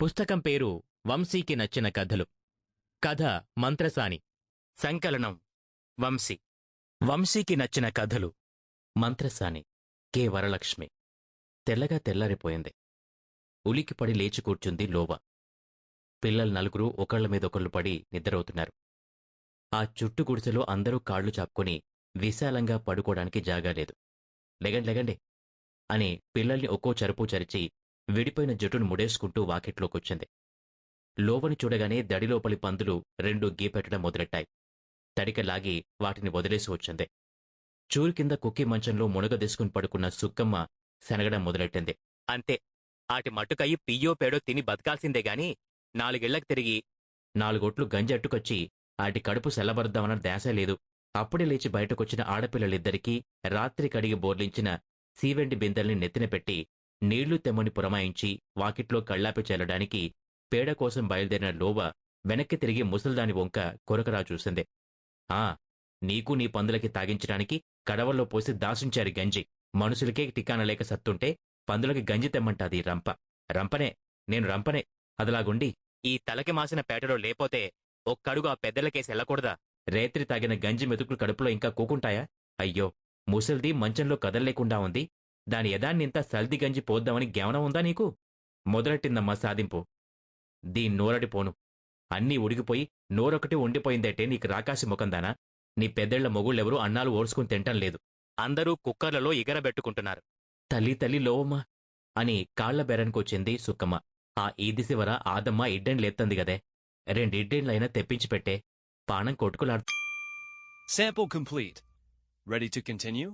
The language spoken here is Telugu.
పుస్తకం పేరు వంశీకి నచ్చిన కథలు. కథ మంత్రసాని. సంకలనం. వంశీ. వంశీకి నచ్చిన కథలు. మంత్రసాని. కె. వరలక్ష్మి. తెల్లగా తెల్లారిపోయింది. ఉలికిపడి లేచి కూర్చుంది లోవ. పిల్లలు నలుగురు ఒకళ్ళ మీద ఒకళ్ళు పడి నిద్రవుతున్నారు ఆ చుట్టు గుడిసెలో అందరూ కాళ్ళు చాపుకొని విశాలంగా పడుకోవడానికి జాగా లేదు లెగండి లెగండి అని పిల్లల్ని ఒక్కో చరుపు చరిచి విడిపోయిన జట్టును ముడేసుకుంటూ వాకిట్లోకొచ్చింది. లోవని చూడగానే దడిలోపలి పందులు రెండు గీపెట్టడం మొదలెట్టాయి. తడిక లాగి వాటిని వదిలేసి వచ్చింది. చూరు కింద కుక్కి మంచంలో మునగదీసుకుని పడుకున్న సుక్కమ్మ శనగడం మొదలెట్టింది. అంతే. ఆటి మట్టుకయ్యి పియ్యో పేడో తిని బతకాల్సిందే గాని నాలుగేళ్ళకు తిరిగి నాలుగొట్లు గంజట్టుకొచ్చి ఆటి కడుపు సెల్లబరుద్దామన్న ధ్యాస లేదు. అప్పుడే లేచి బయటకొచ్చిన ఆడపిల్లలిద్దరికీ రాత్రి కడిగి బోర్లించిన సీవెండి బిందెల్ని నెత్తిన పెట్టి నీళ్ళు తెమ్మని పురమాయించి వాకిట్లో కళ్ళాపి చెల్లడానికి పేడ కోసం బయలుదేరిన లోవ వెనక్కి తిరిగి ముసల్దాని వంక కొరకరా చూసింది. ఆ నీకు నీ పందులకి తాగించడానికి కడవల్లో పోసి దాసుంచారు గంజి. మనుషులకే టికాన లేక సత్తుంటే పందులకి గంజి తెమ్మంటాది రంప. రంపనే నేను రంపనే. అదలాగుండి. ఈ తలకి మాసిన పేటలో లేపోతే ఒక్కడుగు ఆ పెద్దలకేసి వెళ్ళకూడదా రేత్రి తాగిన గంజి మెతుకులు కడుపులో ఇంకా కూకుంటాయా? అయ్యో ముసల్ది మంచంలో కదల్లేకుండా ఉంది. దాని యదాన్నింత సల్ది గంజి పోద్దామని జ్ఞానం ఉందా నీకు? మొదలెట్టిందమ్మా సాధింపు. దీని నోరడిపోను అన్నీ ఉడిగిపోయి నోరొకటి ఉండిపోయిందేటే నీకు రాకాసి ముఖందానా నీ పెద్దళ్ళ మొగుళ్ళెవరూ అన్నాలు ఓడ్చుకుని తింటం లేదు. అందరూ కుక్కర్లలో ఇగరబెట్టుకుంటున్నారు తల్లి తల్లి లోవమ్మా అని కాళ్ళ బెరన్కొచ్చింది సుక్కమ్మ. ఆ ఈదిశివర ఆదమ్మ ఇడ్డెండ్లేత్తంది గదే. రెండిడ్డెండ్లైనా తెప్పించి పెట్టే పానం కొట్టుకులాడు Sample complete. Ready to continue?